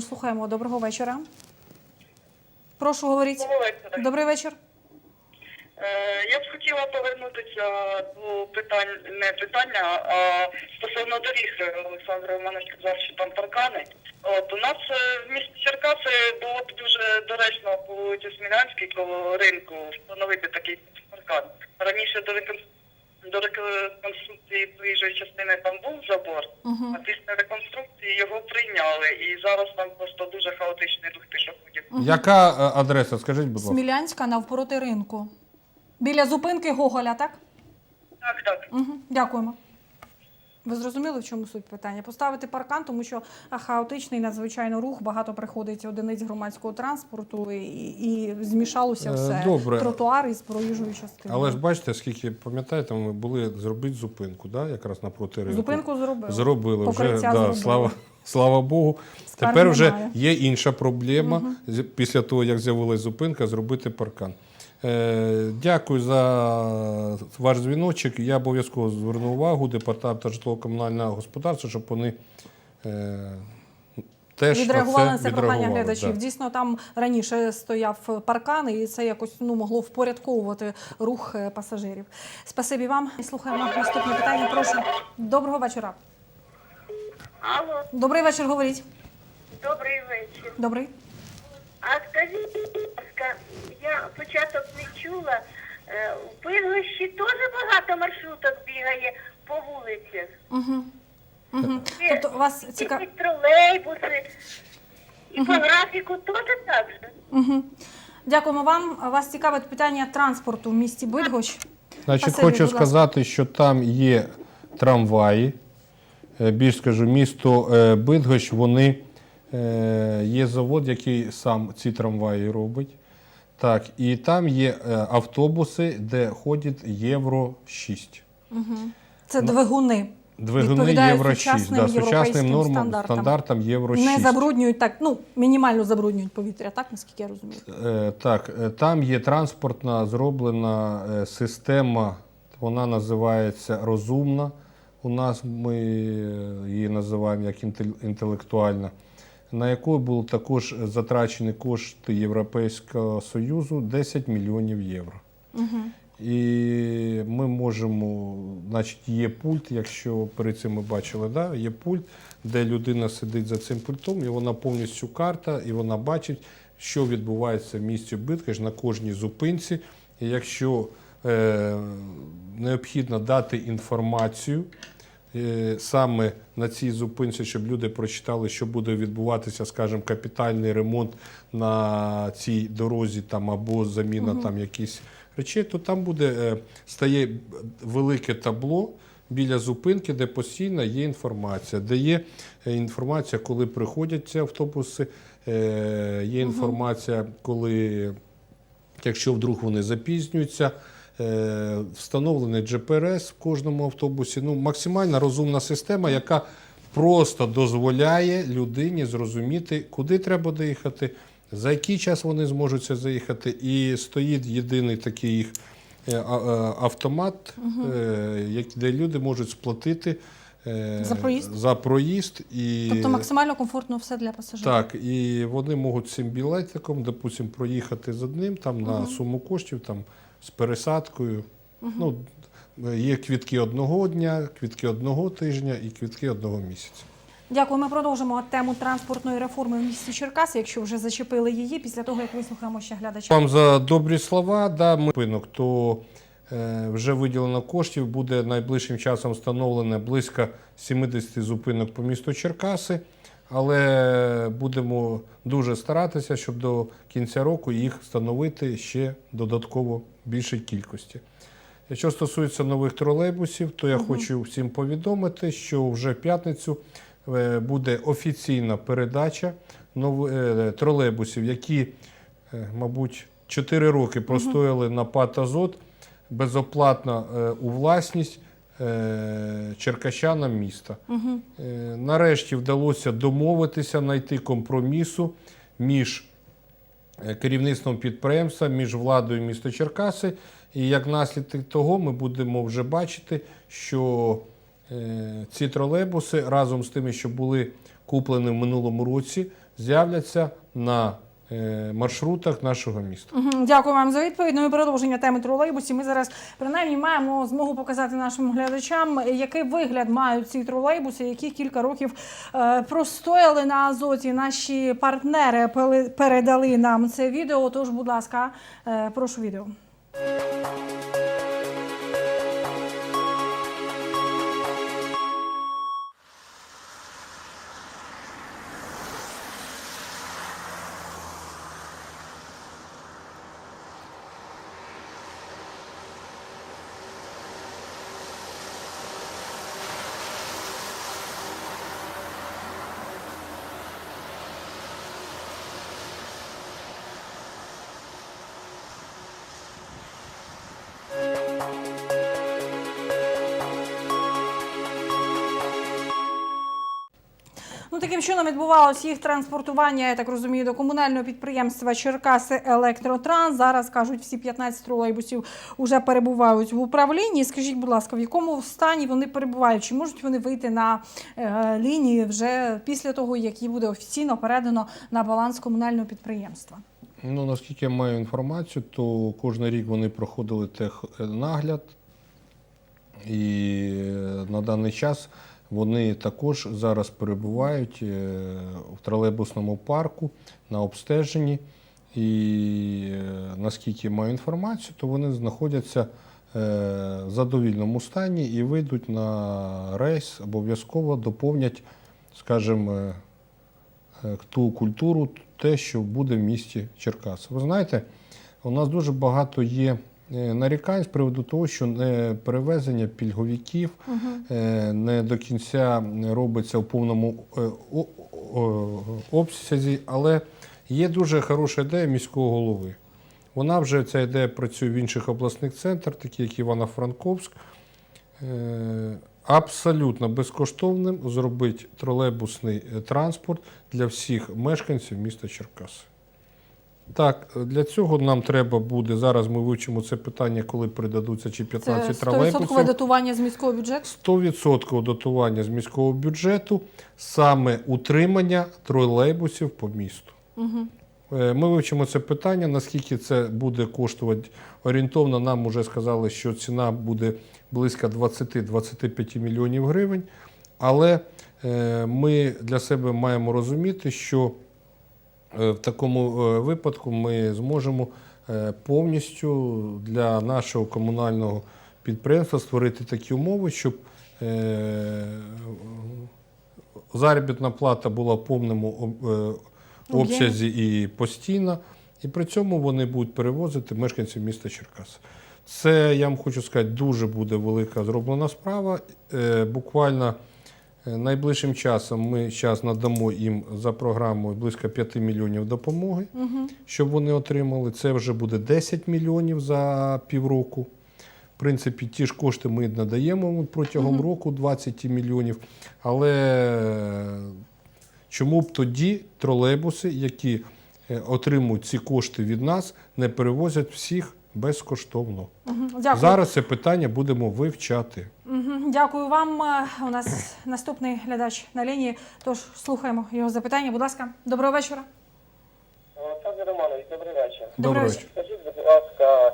Слухаємо. Доброго вечора. Прошу говоріть. Доброго вечора. Добрий вечір. Е, Я б хотіла повернутися до питань, не питання, а стосовно доріг. Олександр Романович сказав, що там паркани. От у нас е, в місті Черкаси було б дуже доречно по вулиці Смілянській коло ринку встановити такий паркан. Раніше до рекон- до реконструкції проїжджої частини там був забор, Угу. а після реконструкції його прийняли. І зараз там просто дуже хаотичний рух пішоходів. Яка е, адреса? Скажіть, будь ласка. Смілянська навпроти ринку. Біля зупинки Гоголя, так? Так, так. Угу. Дякуємо. Ви зрозуміли, в чому суть питання? Поставити паркан, тому що хаотичний надзвичайно рух, багато приходить одиниць громадського транспорту і, і змішалося Е, все. добре. Тротуари з проїжджою частиною. Але ж бачите, скільки пам'ятаєте, ми були зробити зупинку, да? якраз напроти ринку. Зупинку зробили. Зробили вже Покриття да, зробили. слава, слава Богу. Скарг Тепер вже немає. є інша проблема з- після того, як з'явилась зупинка, зробити паркан. Е, дякую за ваш дзвіночок. Я обов'язково зверну увагу департаменту житлово-комунального господарства, щоб вони е, теж Відреагували на на це це прохання глядачів. да. Дійсно, там раніше стояв паркан, і це якось ну могло впорядковувати рух е, пасажирів. Спасибі вам. Слухаємо наступне питання. Прошу. Доброго вечора. Алло, Добрий вечір, говоріть. добрий вечір. Добрий. А скажіть, будь ласка, я початок не чула. е, У Пиглищі теж багато маршруток бігає по вулицях. Угу. Угу. Тобто вас цікаво. і тролейбуси, і по графіку теж так же. Угу. Дякуємо вам. Вас цікавить питання транспорту в місті Бидгощ. Значить, Спасибі, хочу сказати, що там є трамваї. Е, Більш скажу, місто е, Бидгощ, вони є завод, який сам ці трамваї робить. Так, і там є е, автобуси, де ходять Євро 6. Це двигуни. Двигуни Євро 6, сучасним да, сучасним нормам, стандартам. стандартам Євро 6. Не забруднюють так, ну мінімально забруднюють повітря, так наскільки я розумію. Е, Так, е, там є транспортна зроблена е, система, вона називається розумна. У нас ми її називаємо як інтел- інтелектуальна, на яку були також затрачені кошти Європейського Союзу 10 мільйонів євро. І ми можемо, значить, є пульт, якщо перед цим ми бачили, да? є пульт, де людина сидить за цим пультом, і вона повністю карта, і вона бачить, що відбувається в місті Биткаш на кожній зупинці. І якщо е, необхідно дати інформацію саме на цій зупинці, щоб люди прочитали, що буде відбуватися, скажімо, капітальний ремонт на цій дорозі там або заміна там якісь речей, то там буде е, стає велике табло біля зупинки, де постійно є інформація, де є е, інформація, коли приходять ці автобуси, е, є інформація, коли якщо вдруг вони запізнюються. Е, Встановлений GPRS в кожному автобусі. Ну, максимально розумна система, яка просто дозволяє людині зрозуміти, куди треба доїхати, за який час вони зможуть це заїхати. І стоїть єдиний такий їх е, е, автомат, як- де люди можуть сплатити За проїзд? за проїзд і Тобто максимально комфортно все для пасажирів. так, і вони можуть цим білетиком, допустим, проїхати з одним там на суму коштів, там з пересадкою. Ну, є квітки одного дня, квітки одного тижня і квітки одного місяця. Дякую. Ми продовжимо тему транспортної реформи в місті Черкаси, якщо вже зачепили її, після того як вислухаємо ще глядача. Вам за добрі слова. Да, ми пинок, то е, вже виділено коштів, буде найближчим часом встановлено близько 70 зупинок по місту Черкаси. Але будемо дуже старатися, щоб до кінця року їх встановити ще додатково більшій кількості. Що стосується нових тролейбусів, то я хочу всім повідомити, що вже в п'ятницю е, буде офіційна передача е, тролейбусів, які, е, мабуть, 4 роки простояли на ПАТ «Азот» безоплатно е, у власність черкащанам міста. Е, Нарешті вдалося домовитися, знайти компромісу між е, керівництвом підприємства, між владою міста Черкаси. І як наслідок того, ми будемо вже бачити, що е, ці тролейбуси разом з тими, що були куплені в минулому році, з'являться на е, маршрутах нашого міста. Дякую вам за відповідь. Ну і продовження теми тролейбусів. Ми зараз принаймні маємо змогу показати нашим глядачам, який вигляд мають ці тролейбуси, які кілька років е, простояли на азоті. Наші партнери передали нам це відео. Тож, будь ласка, е, прошу відео. Таким чином відбувалось їх транспортування, я так розумію, до комунального підприємства Черкаси Електротранс. Зараз кажуть, всі 15 тролейбусів вже перебувають в управлінні. Скажіть, будь ласка, в якому стані вони перебувають? Чи можуть вони вийти на е, лінії вже після того, як їх буде офіційно передано на баланс комунального підприємства? Ну, наскільки я маю інформацію, то кожен рік вони проходили технагляд, і е, на даний час вони також зараз перебувають е, в тролейбусному парку на обстеженні. І е, наскільки маю інформацію, то вони знаходяться е, в задовільному стані і вийдуть на рейс, обов'язково доповнять, скажімо, ту культуру, те, що буде в місті Черкаси. Ви знаєте, у нас дуже багато є нарікань з приводу того, що не перевезення пільговиків е, не до кінця робиться в повному е, обсязі, але є дуже хороша ідея міського голови. Вона вже ця ідея працює в інших обласних центрах, такі як Івано-Франковськ. Е, Абсолютно безкоштовним зробити тролейбусний е, транспорт для всіх мешканців міста Черкаси. Так, для цього нам треба буде. Зараз ми вивчимо це питання, коли придадуться чи Це 15 100% тролейбусів. датування з міського бюджету. 100% дотування з міського бюджету саме утримання тролейбусів по місту. Е, Ми вивчимо це питання, наскільки це буде коштувати орієнтовно. Нам вже сказали, що ціна буде близько 20-25 мільйонів гривень. Але е, ми для себе маємо розуміти, що в такому е, випадку ми зможемо е, повністю для нашого комунального підприємства створити такі умови, щоб е, заробітна плата була в повному е, обсязі і постійна, і при цьому вони будуть перевозити мешканців міста Черкас. Це, я вам хочу сказати, дуже буде велика зроблена справа. Е, Буквально е, найближчим часом ми зараз надамо їм за програмою близько 5 мільйонів допомоги, щоб вони отримали. Це вже буде 10 мільйонів за півроку. В принципі, ті ж кошти ми надаємо протягом року 20 мільйонів. Але е, чому б тоді тролейбуси, які е, отримують ці кошти від нас, не перевозять всіх безкоштовно? Дякую. Зараз це питання будемо вивчати. Дякую вам. Е, У нас наступний глядач на лінії. Тож слухаємо його запитання. Будь ласка, доброго вечора. Олександр Романович, добрий вечір. Добрий вечір. Скажіть, будь ласка,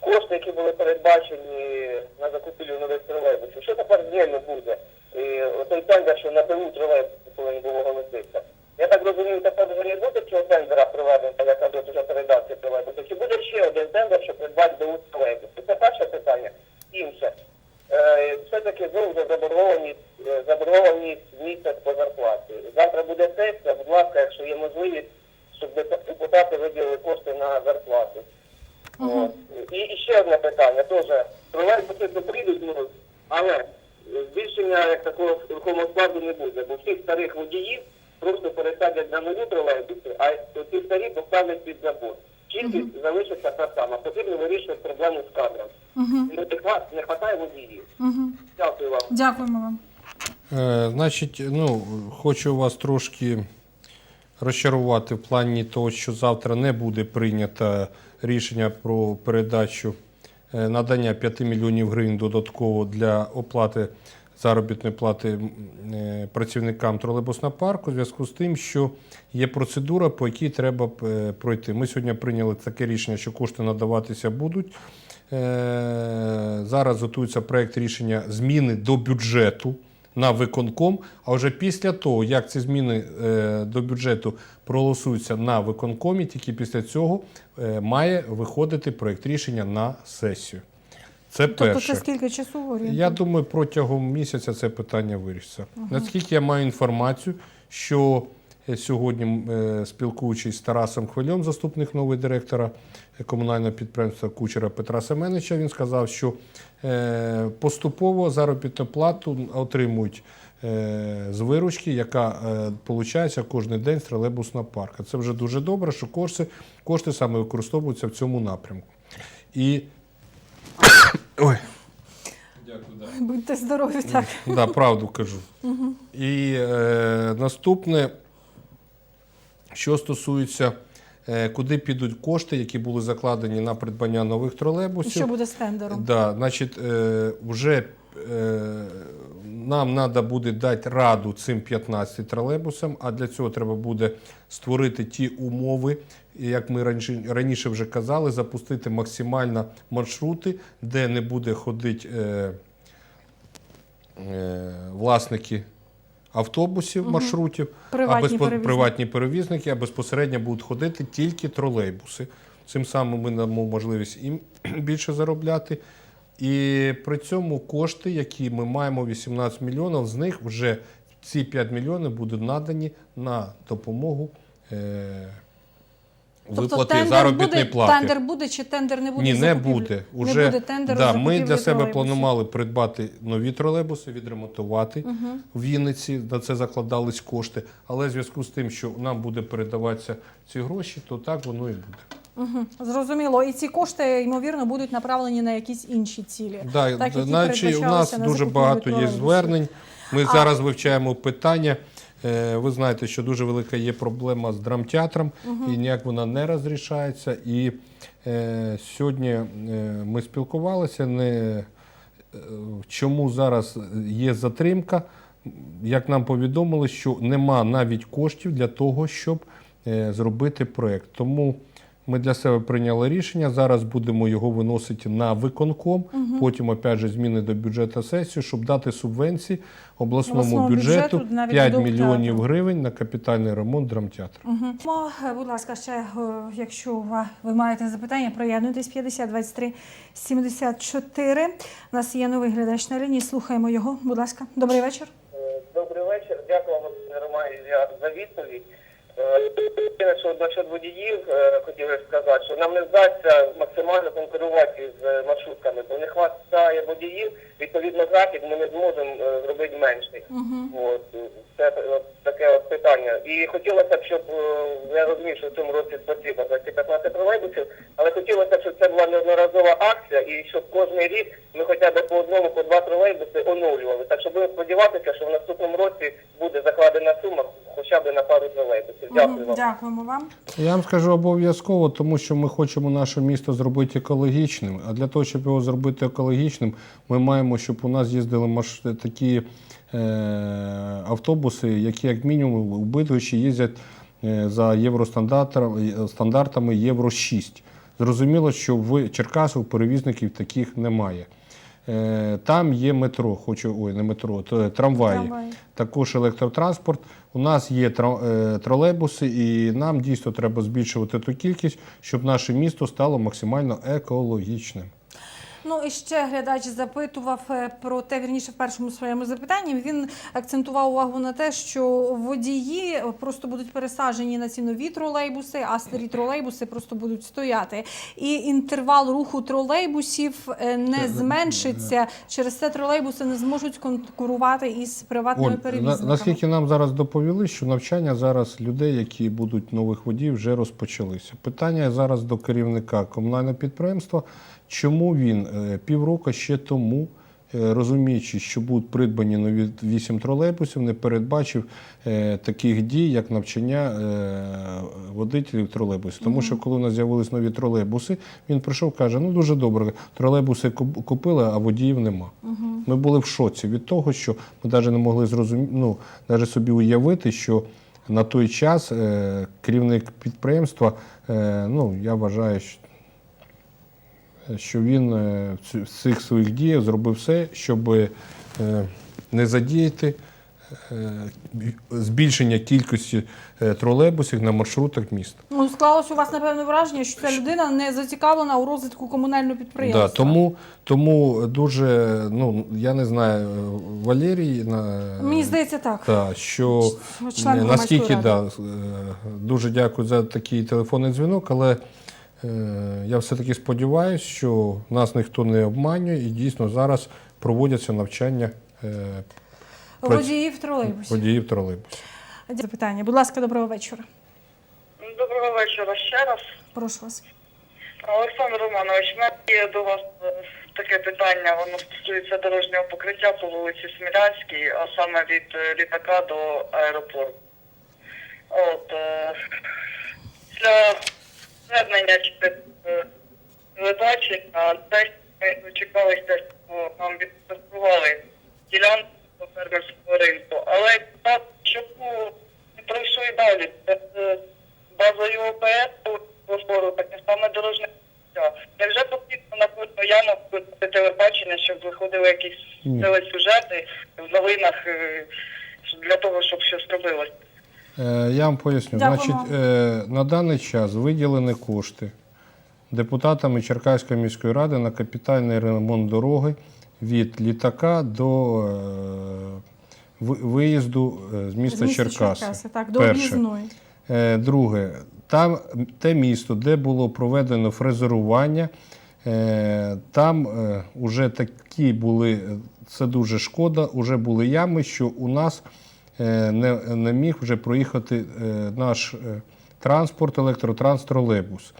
кошти, які були передбачені на закупівлю нових тролейбусів, що тепер ними буде? І отой тендер, що на ТУ тролейбус повинен був оголоситися. Я так розумію, тепер вже не буде цього тендера проведено, як кажуть, вже передачі тролейбусу. Чи буде ще один тендер, щоб придбати ДУ тролейбус? Це перше питання. Інше. Е, Все-таки знову за заборгованість, е, заборгованість місяць по зарплаті. Завтра буде сесія, будь ласка, якщо є можливість, щоб деп- депутати виділили кошти на зарплату. От. І, і ще одне питання, теж тролейбуси то прийдуть, ну, але збільшення як такого рухомого складу не буде, бо всіх старих водіїв просто пересадять на нові тролейбуси, а ці старі поставлять під забор. Кількість залишиться та сама. Потрібно вирішувати проблему з кадром. Не хва- не вистачає водіїв. мгм. Дякую вам. Дякуємо вам. Е, значить, ну, хочу вас трошки розчарувати в плані того, що завтра не буде прийнято рішення про передачу е, надання 5 мільйонів гривень додатково для оплати заробітної плати е, працівникам тролейбусного парку в зв'язку з тим, що є процедура, по якій треба е, пройти. Ми сьогодні прийняли таке рішення, що кошти надаватися будуть. Е, Зараз готується проект рішення зміни до бюджету на виконком. А вже після того, як ці зміни до бюджету проголосуються на виконкомі, тільки після цього має виходити проект рішення на сесію. Це Тобто перше. це скільки часу орієнтовно? Я думаю, протягом місяця це питання вирішиться. Наскільки я маю інформацію, що е, сьогодні, е, спілкуючись з Тарасом Хвильом, заступник нового директора е, комунального підприємства Кучера Петра Семеновича, він сказав, що поступово заробітну плату отримують з виручки, яка получається кожен день з тролейбусного парка. Це вже дуже добре, що кошти, кошти саме використовуються в цьому напрямку. І Ой. Дякую, да. Будьте здорові, так. Да, правду кажу. І е, наступне, що стосується, е, куди підуть кошти, які були закладені на придбання нових І тролейбусів. що буде з тендером? Да, значить, е, вже е, нам треба буде дати раду цим 15 тролейбусам, а для цього треба буде створити ті умови, як ми раніше, раніше вже казали, запустити максимально маршрути, де не буде ходити е, е, власники автобусів, маршрутів, Приватні а безпо- перевізники. приватні перевізники, а безпосередньо будуть ходити тільки тролейбуси. Цим самим ми дамо можливість їм більше заробляти. І при цьому кошти, які ми маємо 18 мільйонів, з них вже ці 5 мільйонів будуть надані на допомогу е, виплати заробітної буде, плати. тендер буде чи тендер не буде? Ні, не закупівлі? буде. не Уже, буде тендеру да, ми для себе тролейбусів. планували придбати нові тролейбуси, відремонтувати в Вінниці. На це закладались кошти. Але в зв'язку з тим, що нам буде передаватися ці гроші, то так воно і буде. Мгм. Зрозуміло. І ці кошти, ймовірно, будуть направлені на якісь інші цілі. Да, так, які наче у нас на дуже багато є звернень. Ми А- зараз вивчаємо питання. Е, Ви знаєте, що дуже велика є проблема з драмтеатром, і ніяк вона не розрішається. І е, сьогодні е, ми спілкувалися, не, е, чому зараз є затримка. Як нам повідомили, що нема навіть коштів для того, щоб е, зробити проєкт. Тому ми для себе прийняли рішення. Зараз будемо його виносити на виконком. Потім, опять же, зміни до бюджету сесії, щоб дати субвенції обласному Обласному бюджету бюджету на 5 мільйонів театру. гривень на капітальний ремонт драмтеатру. Е, Будь ласка, ще, е, якщо ва- ви маєте запитання, приєднуйтесь 50 23 74. У нас є новий глядач на лінії. Слухаємо його. Будь ласка, добрий вечір. Е, Добрий вечір. Дякую вам, Роман, за- за відповідь. Е, що насчет водіїв е, хотів сказати, що нам не вдасться максимально конкурувати з маршрутками, бо не вистачає водіїв, відповідно графік ми не зможемо е, зробити менший. От, це е, таке от питання. І хотілося б, щоб е, я розумію, що в цьому році потрібно 215 тролейбусів, але хотілося б, щоб це була неодноразова акція, і щоб кожен рік ми хоча б по одному, по два тролейбуси оновлювали. Так що будемо сподіватися, що в наступному році буде закладена сума хоча б на пару тролейбусів. Дякую вам. Дякуємо вам. Я вам скажу обов'язково, тому що ми хочемо наше місто зробити екологічним. А для того, щоб його зробити екологічним, ми маємо, щоб у нас їздили маш... такі е... автобуси, які, як мінімум, у Бидгощі їздять е, за євростандартами Євро 6. Зрозуміло, що в Черкасах перевізників таких немає. Е, Там є метро, хочу ой, не метро, то трамваї. Трамваї. Також електротранспорт. У нас є е, тролейбуси, і нам дійсно треба збільшувати ту кількість, щоб наше місто стало максимально екологічним. Ну і ще глядач запитував е, про те, вірніше в першому своєму запитанні. Він акцентував увагу на те, що водії просто будуть пересаджені на ці нові тролейбуси, а старі тролейбуси просто будуть стояти. І інтервал руху тролейбусів е, не зменшиться. Через це тролейбуси не зможуть конкурувати із приватними Оль, перевізниками. наскільки нам зараз доповіли, що навчання зараз людей, які будуть нових водіїв, вже розпочалися. Питання зараз до керівника комунального підприємства, чому він е, півроку ще тому. е, Розуміючи, що будуть придбані нові вісім тролейбусів, не передбачив е, таких дій, як навчання водителів тролейбусів. Тому що коли у нас з'явились нові тролейбуси, він прийшов каже: ну дуже добре, тролейбуси куп- купили, а водіїв нема. Ми були в шоці від того, що ми навіть не могли зрозуміти, ну, навіть собі уявити, що на той час керівник підприємства, ну, я вважаю, що що він е, в цих своїх діях зробив все, щоб е, не задіяти е, збільшення кількості тролейбусів на маршрутах міста. Ну, склалось у вас, напевно, враження, що ця людина не зацікавлена у розвитку комунального підприємства. Да, тому, тому дуже, ну я не знаю, Валерій на Мені здається, так. та, що Член наскільки да, дуже дякую за такий телефонний дзвінок, але я все-таки сподіваюся, що нас ніхто не обманює і дійсно зараз проводяться навчання е, Водіїв тролейбусів. водіїв тролейбусів. Запитання. Будь ласка, доброго вечора. Доброго вечора ще раз. Прошу вас. Олександр Романович, в мене є до вас е, таке питання, воно стосується дорожнього покриття по вулиці Смілянській, а саме від е, літака до аеропорту. От, е, для звернення чи е, передачі на те, ми чекалися, що нам відпрацювали ділянку до фермерського ринку, але так, щоб ну, не пройшли далі. Це, е, Базою ОПС розбору таке саме дорожне покриття. Невже потрібно на кожну яму телебачення, щоб виходили якісь телесюжети в новинах е, для того, щоб щось робилось? Е, Я вам поясню. Дякуємо. Значить, е, на даний час виділені кошти депутатами Черкаської міської ради на капітальний ремонт дороги від літака до е, виїзду е, з міста, Черкаси. Черкаси, так, до Перше. Е, Друге, там те місто, де було проведено фрезерування, е, там вже такі були, це дуже шкода, вже були ями, що у нас не, не міг вже проїхати е, наш е, транспорт, електротранс, тролейбус.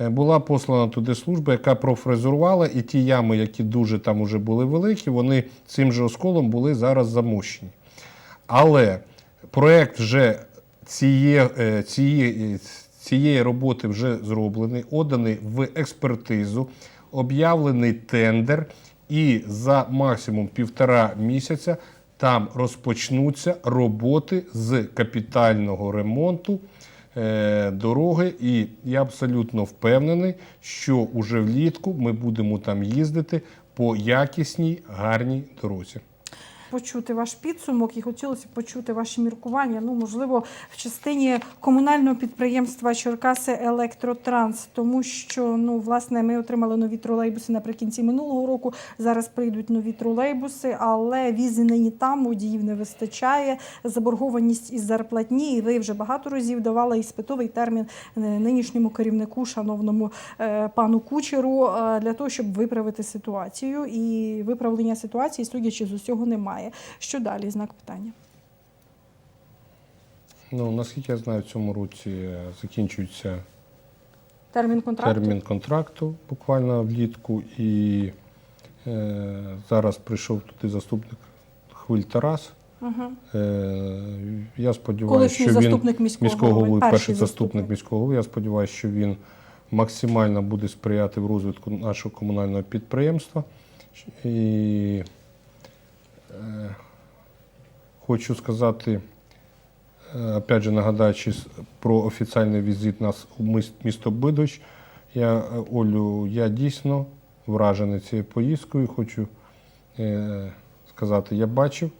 Е, Була послана туди служба, яка профрезерувала, і ті ями, які дуже там вже були великі, вони цим же осколом були зараз замощені. Але проект вже цієї, е, цієї, цієї роботи вже зроблений, оданий в експертизу, об'явлений тендер, і за максимум півтора місяця там розпочнуться роботи з капітального ремонту е, дороги. І я абсолютно впевнений, що уже влітку ми будемо там їздити по якісній гарній дорозі. Почути ваш підсумок і хотілося б почути ваші міркування. Ну, можливо, в частині комунального підприємства Черкаси Електротранс, тому що ну, власне, ми отримали нові тролейбуси наприкінці минулого року. Зараз прийдуть нові тролейбуси, але візи нині там, водіїв не вистачає. Заборгованість із зарплатні. І ви вже багато разів давали іспитовий термін е, нинішньому керівнику, шановному е, пану Кучеру, е, для того, щоб виправити ситуацію. І виправлення ситуації, судячи з усього, немає. Що далі? Знак питання. Ну, наскільки я знаю, в цьому році закінчується Термін контракту. термін контракту буквально влітку. І е, зараз прийшов туди заступник Хвиль Тарас. Угу. Е, я сподіваюся, що заступник він міського міського голови, перший перший заступник. міського голови. Я сподіваюся, що він максимально буде сприяти в розвитку нашого комунального підприємства. І хочу сказати, е, опять же нагадаючи про офіційний візит нас у місто Бидоч. Я, е, Олю, я дійсно вражений цією поїздкою. Хочу е, сказати, я бачив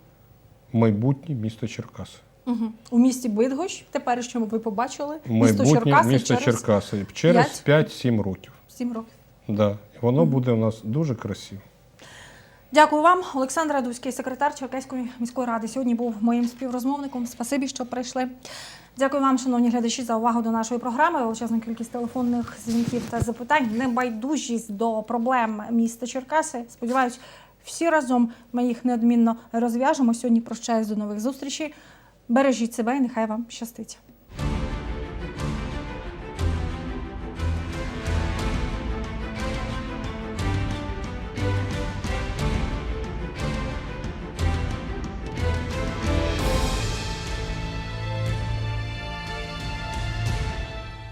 майбутнє місто Черкаси. Угу. У місті Бидгощ, теперішньому ви побачили місто Майбутнє Черкаси місто через Черкаси через п'ять? 5-7 років. 7 років. Да. Воно буде у нас дуже красиво. Дякую вам, Олександр Радуський, секретар Черкаської міської ради. Сьогодні був моїм співрозмовником. Спасибі, що прийшли. Дякую вам, шановні глядачі, за увагу до нашої програми. Величезна кількість телефонних дзвінків та запитань. Небайдужість до проблем міста Черкаси. Сподіваюсь, всі разом ми їх неодмінно розв'яжемо. Сьогодні прощаюсь до нових зустрічей. Бережіть себе і нехай вам щастить.